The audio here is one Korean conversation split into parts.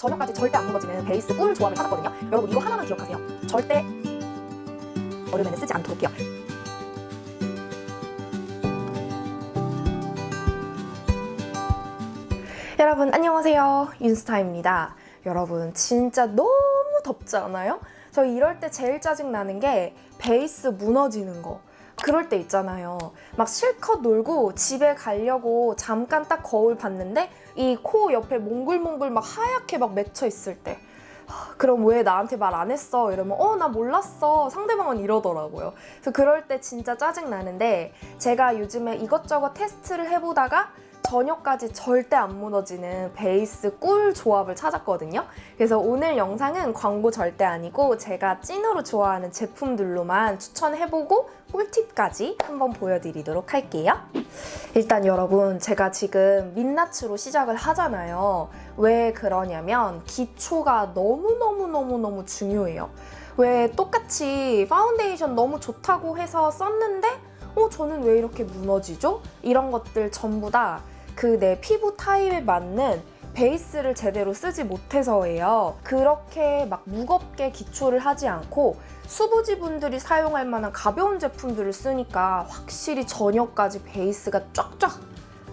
저녁까지 절대 안 무너지는 베이스 꿀 조합을 찾았거든요. 여러분 이거 하나만 기억하세요. 절대 얼음에는 쓰지 않도록요. 여러분 안녕하세요. 윤스타입니다. 여러분 진짜 너무 덥지 않아요? 저 이럴 때 제일 짜증 나는 게 베이스 무너지는 거. 그럴 때 있잖아요. 막 실컷 놀고 집에 가려고 잠깐 딱 거울 봤는데 이 코 옆에 몽글몽글 막 하얗게 막 맺혀 있을 때. 하, 그럼 왜 나한테 말 안 했어? 이러면 어 나 몰랐어 상대방은 이러더라고요. 그래서 그럴 때 진짜 짜증 나는데 제가 요즘에 이것저것 테스트를 해보다가 저녁까지 절대 안 무너지는 베이스 꿀 조합을 찾았거든요. 그래서 오늘 영상은 광고 절대 아니고 제가 찐으로 좋아하는 제품들로만 추천해보고 꿀팁까지 한번 보여드리도록 할게요. 일단 여러분 제가 지금 민낯으로 시작을 하잖아요. 왜 그러냐면 기초가 너무너무너무너무 중요해요. 왜 똑같이 파운데이션 너무 좋다고 해서 썼는데 어 저는 왜 이렇게 무너지죠? 이런 것들 전부 다 그 내 피부 타입에 맞는 베이스를 제대로 쓰지 못해서예요. 그렇게 막 무겁게 기초를 하지 않고 수부지 분들이 사용할 만한 가벼운 제품들을 쓰니까 확실히 저녁까지 베이스가 쫙쫙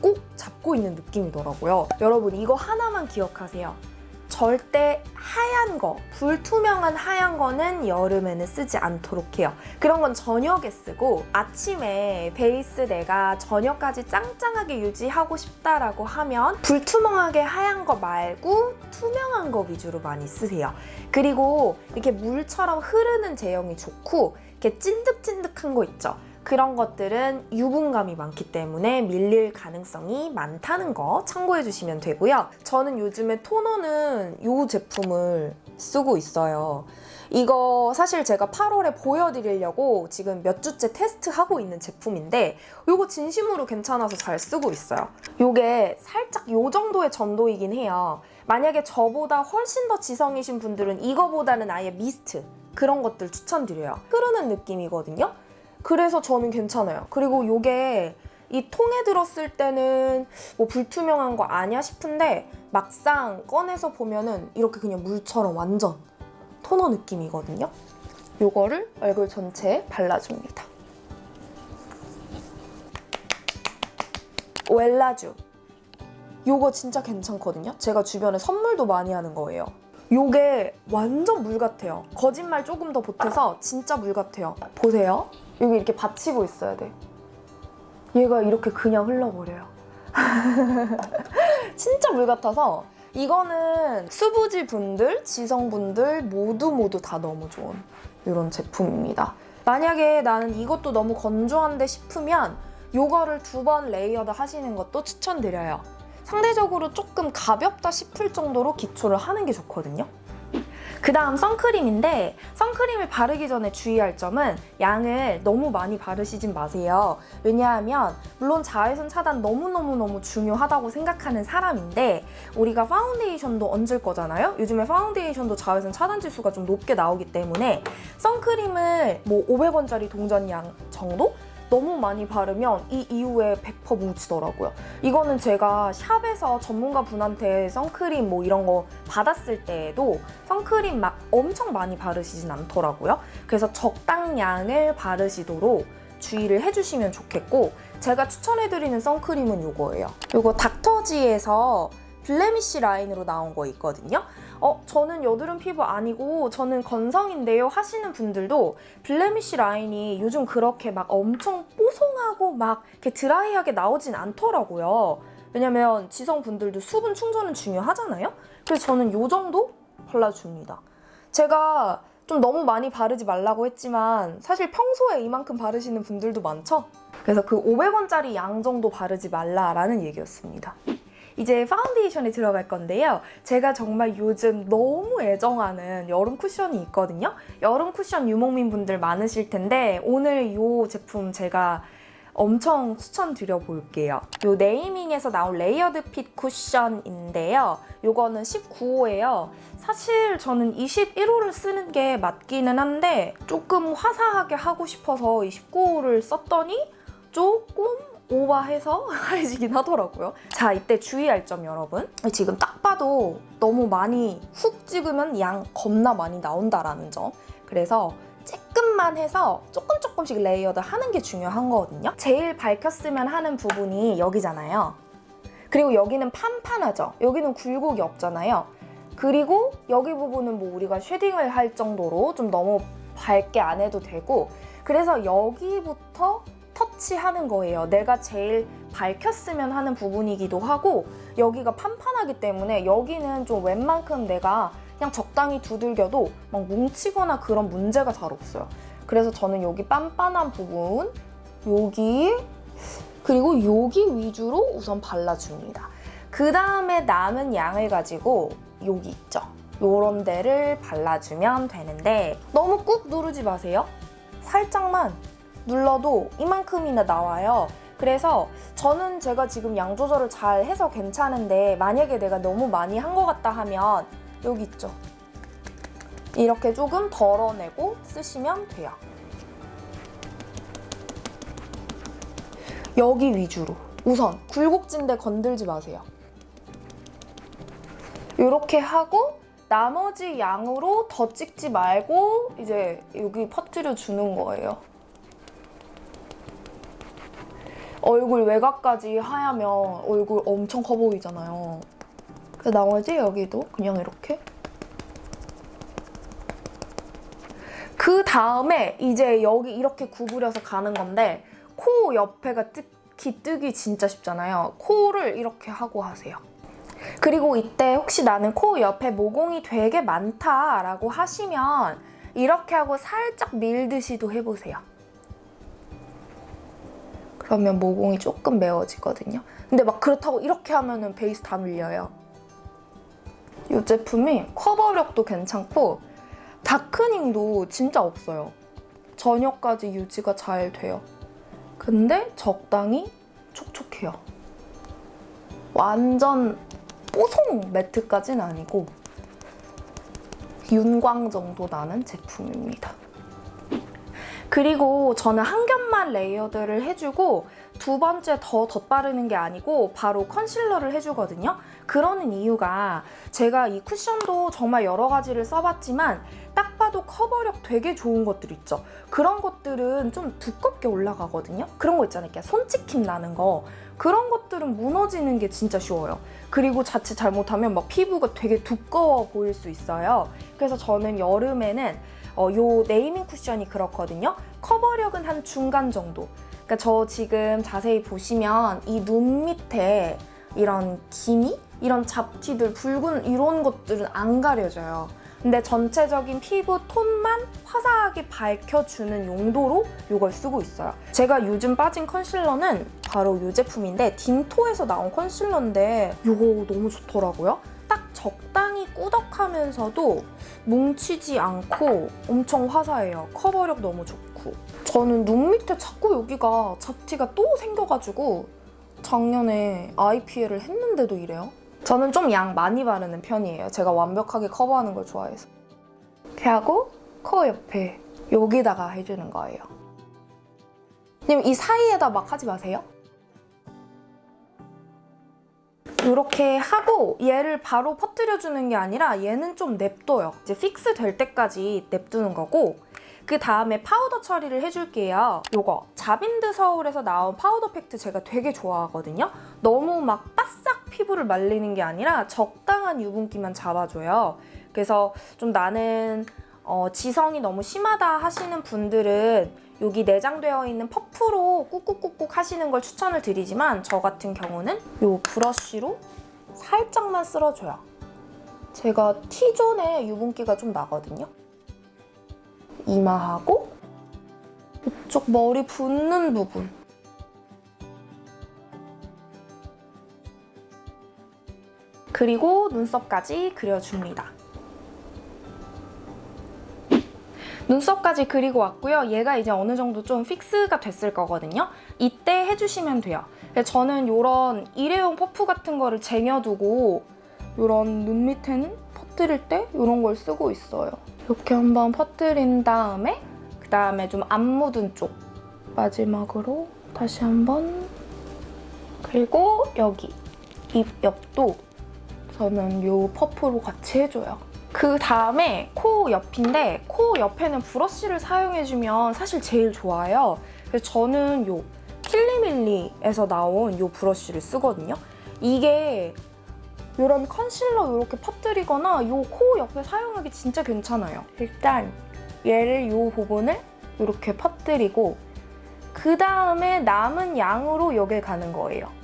꼭 잡고 있는 느낌이더라고요. 여러분 이거 하나만 기억하세요. 절대 하얀 거, 불투명한 하얀 거는 여름에는 쓰지 않도록 해요. 그런 건 저녁에 쓰고 아침에 베이스 내가 저녁까지 짱짱하게 유지하고 싶다라고 하면 불투명하게 하얀 거 말고 투명한 거 위주로 많이 쓰세요. 그리고 이렇게 물처럼 흐르는 제형이 좋고 이렇게 찐득찐득한 거 있죠. 그런 것들은 유분감이 많기 때문에 밀릴 가능성이 많다는 거 참고해 주시면 되고요. 저는 요즘에 토너는 이 제품을 쓰고 있어요. 이거 사실 제가 8월에 보여드리려고 지금 몇 주째 테스트하고 있는 제품인데 이거 진심으로 괜찮아서 잘 쓰고 있어요. 이게 살짝 요 정도의 점도이긴 해요. 만약에 저보다 훨씬 더 지성이신 분들은 이거보다는 아예 미스트 그런 것들 추천드려요. 흐르는 느낌이거든요. 그래서 저는 괜찮아요. 그리고 요게 이 통에 들었을 때는 뭐 불투명한 거 아니야 싶은데 막상 꺼내서 보면은 이렇게 그냥 물처럼 완전 토너 느낌이거든요. 요거를 얼굴 전체에 발라줍니다. 웰라쥬. 요거 진짜 괜찮거든요. 제가 주변에 선물도 많이 하는 거예요. 요게 완전 물 같아요. 거짓말 조금 더 보태서 진짜 물 같아요. 보세요. 여기 이렇게 받치고 있어야 돼. 얘가 이렇게 그냥 흘러버려요. 진짜 물 같아서 이거는 수부지 분들, 지성 분들 모두 모두 다 너무 좋은 이런 제품입니다. 만약에 나는 이것도 너무 건조한데 싶으면 요거를 두 번 레이어드 하시는 것도 추천드려요. 상대적으로 조금 가볍다 싶을 정도로 기초를 하는 게 좋거든요. 그 다음 선크림인데 선크림을 바르기 전에 주의할 점은 양을 너무 많이 바르시진 마세요. 왜냐하면 물론 자외선 차단 너무너무너무 중요하다고 생각하는 사람인데 우리가 파운데이션도 얹을 거잖아요. 요즘에 파운데이션도 자외선 차단 지수가 좀 높게 나오기 때문에 선크림을 뭐 500원짜리 동전양 정도? 너무 많이 바르면 이 이후에 100% 뭉치더라고요. 이거는 제가 샵에서 전문가 분한테 선크림 뭐 이런 거 받았을 때에도 선크림 막 엄청 많이 바르시진 않더라고요. 그래서 적당량을 바르시도록 주의를 해주시면 좋겠고 제가 추천해드리는 선크림은 이거예요. 이거 닥터지에서 블레미쉬 라인으로 나온 거 있거든요. 어, 저는 여드름 피부 아니고 저는 건성인데요 하시는 분들도 블레미쉬 라인이 요즘 그렇게 막 엄청 뽀송하고 막 이렇게 드라이하게 나오진 않더라고요. 왜냐면 지성분들도 수분 충전은 중요하잖아요. 그래서 저는 요 정도 발라줍니다. 제가 좀 너무 많이 바르지 말라고 했지만 사실 평소에 이만큼 바르시는 분들도 많죠? 그래서 그 500원짜리 양 정도 바르지 말라라는 얘기였습니다. 이제 파운데이션에 들어갈 건데요. 제가 정말 요즘 너무 애정하는 여름 쿠션이 있거든요. 여름 쿠션 유목민 분들 많으실 텐데 오늘 이 제품 제가 엄청 추천드려 볼게요. 요 네이밍에서 나온 레이어드 핏 쿠션인데요. 요거는 19호예요. 사실 저는 21호를 쓰는 게 맞기는 한데 조금 화사하게 하고 싶어서 이 19호를 썼더니 조금 오버해서 하얘지긴 하더라고요. 자, 이때 주의할 점 여러분. 지금 딱 봐도 너무 많이 훅 찍으면 양 겁나 많이 나온다라는 점. 그래서 조금만 해서 조금 조금씩 레이어드 하는 게 중요한 거거든요. 제일 밝혔으면 하는 부분이 여기잖아요. 그리고 여기는 판판하죠. 여기는 굴곡이 없잖아요. 그리고 여기 부분은 뭐 우리가 쉐딩을 할 정도로 좀 너무 밝게 안 해도 되고 그래서 여기부터 터치하는 거예요. 내가 제일 밝혔으면 하는 부분이기도 하고 여기가 판판하기 때문에 여기는 좀 웬만큼 내가 그냥 적당히 두들겨도 막 뭉치거나 그런 문제가 잘 없어요. 그래서 저는 여기 빤빤한 부분, 여기 그리고 여기 위주로 우선 발라줍니다. 그 다음에 남은 양을 가지고 여기 있죠. 요런 데를 발라주면 되는데 너무 꾹 누르지 마세요. 살짝만 눌러도 이만큼이나 나와요. 그래서 저는 제가 지금 양 조절을 잘 해서 괜찮은데 만약에 내가 너무 많이 한 것 같다 하면 여기 있죠. 이렇게 조금 덜어내고 쓰시면 돼요. 여기 위주로 우선 굴곡진데 건들지 마세요. 이렇게 하고 나머지 양으로 더 찍지 말고 이제 여기 퍼뜨려 주는 거예요. 얼굴 외곽까지 하얗면 얼굴 엄청 커 보이잖아요. 그 나머지 여기도 그냥 이렇게. 그 다음에 이제 여기 이렇게 구부려서 가는 건데 코 옆에가 특히 뜨기 진짜 쉽잖아요. 코를 이렇게 하고 하세요. 그리고 이때 혹시 나는 코 옆에 모공이 되게 많다라고 하시면 이렇게 하고 살짝 밀듯이도 해보세요. 그러면 모공이 조금 메워지거든요. 근데 막 그렇다고 이렇게 하면은 베이스 다 밀려요. 이 제품이 커버력도 괜찮고 다크닝도 진짜 없어요. 저녁까지 유지가 잘 돼요. 근데 적당히 촉촉해요. 완전 뽀송 매트까지는 아니고 윤광 정도 나는 제품입니다. 그리고 저는 한 겹만 레이어드를 해주고 두 번째 더 덧바르는 게 아니고 바로 컨실러를 해주거든요. 그러는 이유가 제가 이 쿠션도 정말 여러 가지를 써봤지만 딱 봐도 커버력 되게 좋은 것들 있죠. 그런 것들은 좀 두껍게 올라가거든요. 그런 거 있잖아요. 이렇게 손치킴 나는 거. 그런 것들은 무너지는 게 진짜 쉬워요. 그리고 자칫 잘못하면 막 피부가 되게 두꺼워 보일 수 있어요. 그래서 저는 여름에는 어, 요 네이밍 쿠션이 그렇거든요. 커버력은 한 중간 정도. 그러니까 저 지금 자세히 보시면 이 눈 밑에 이런 기미? 이런 잡티들, 붉은 이런 것들은 안 가려져요. 근데 전체적인 피부 톤만 화사하게 밝혀주는 용도로 이걸 쓰고 있어요. 제가 요즘 빠진 컨실러는 바로 이 제품인데 딘토에서 나온 컨실러인데 이거 너무 좋더라고요. 딱 적당히 꾸덕하면서도 뭉치지 않고 엄청 화사해요. 커버력 너무 좋고. 저는 눈 밑에 자꾸 여기가 잡티가 또 생겨가지고 작년에 피해를 했는데도 이래요. 저는 좀 양 많이 바르는 편이에요. 제가 완벽하게 커버하는 걸 좋아해서. 이렇게 하고 코 옆에 여기다가 해주는 거예요. 님이 사이에다 막 하지 마세요. 이렇게 하고 얘를 바로 퍼뜨려주는 게 아니라 얘는 좀 냅둬요. 이제 픽스 될 때까지 냅두는 거고 그 다음에 파우더 처리를 해줄게요. 요거 자빈드 서울에서 나온 파우더 팩트 제가 되게 좋아하거든요. 너무 막 바싹 피부를 말리는 게 아니라 적당한 유분기만 잡아줘요. 그래서 좀 나는 어, 지성이 너무 심하다 하시는 분들은 여기 내장되어 있는 퍼프로 꾹꾹꾹꾹 하시는 걸 추천을 드리지만 저 같은 경우는 이 브러쉬로 살짝만 쓸어줘요. 제가 T존에 유분기가 좀 나거든요. 이마하고 이쪽 머리 붓는 부분 그리고 눈썹까지 그려줍니다. 눈썹까지 그리고 왔고요. 얘가 이제 어느 정도 좀 픽스가 됐을 거거든요. 이때 해주시면 돼요. 저는 이런 일회용 퍼프 같은 거를 쟁여두고 이런 눈 밑에는 퍼뜨릴 때 이런 걸 쓰고 있어요. 이렇게 한번 퍼뜨린 다음에 그 다음에 좀 안 묻은 쪽 마지막으로 다시 한번 그리고 여기 입 옆도 저는 요 퍼프로 같이 해줘요. 그 다음에 코 옆인데 코 옆에는 브러쉬를 사용해주면 사실 제일 좋아요. 그래서 저는 요 킬리밀리에서 나온 요 브러쉬를 쓰거든요. 이게 이런 컨실러 이렇게 퍼뜨리거나 요코 옆에 사용하기 진짜 괜찮아요. 일단 얘를 요 부분을 이렇게 퍼뜨리고 그 다음에 남은 양으로 여길 가는 거예요.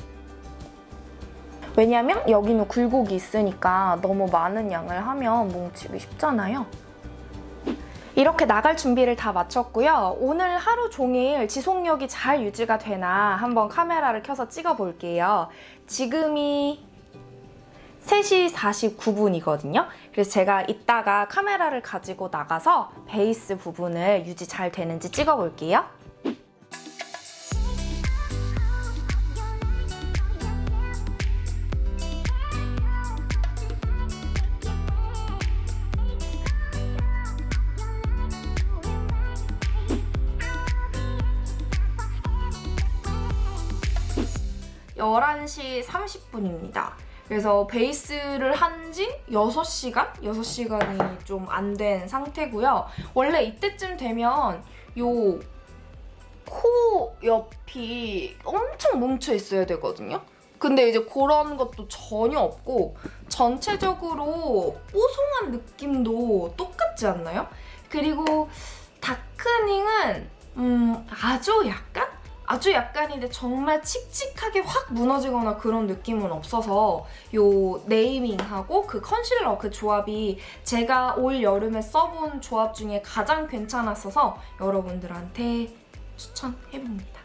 왜냐면 여기는 굴곡이 있으니까 너무 많은 양을 하면 뭉치기 쉽잖아요. 이렇게 나갈 준비를 다 마쳤고요. 오늘 하루 종일 지속력이 잘 유지가 되나 한번 카메라를 켜서 찍어 볼게요. 지금이 3시 49분이거든요. 그래서 제가 이따가 카메라를 가지고 나가서 베이스 부분을 유지 잘 되는지 찍어 볼게요. 열한 시 30분입니다. 그래서 베이스를 한 지 6시간? 6시간이 좀 안 된 상태고요. 원래 이때쯤 되면 요 코 옆이 엄청 뭉쳐 있어야 되거든요. 근데 이제 그런 것도 전혀 없고 전체적으로 뽀송한 느낌도 똑같지 않나요? 그리고 다크닝은 음, 아주 약간? 아주 약간인데 정말 칙칙하게 확 무너지거나 그런 느낌은 없어서 요 네이밍하고 그 컨실러 그 조합이 제가 올 여름에 써본 조합 중에 가장 괜찮았어서 여러분들한테 추천해봅니다.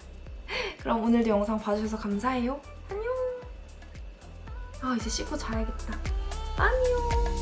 그럼 오늘도 영상 봐주셔서 감사해요. 안녕. 아 이제 씻고 자야겠다. 안녕.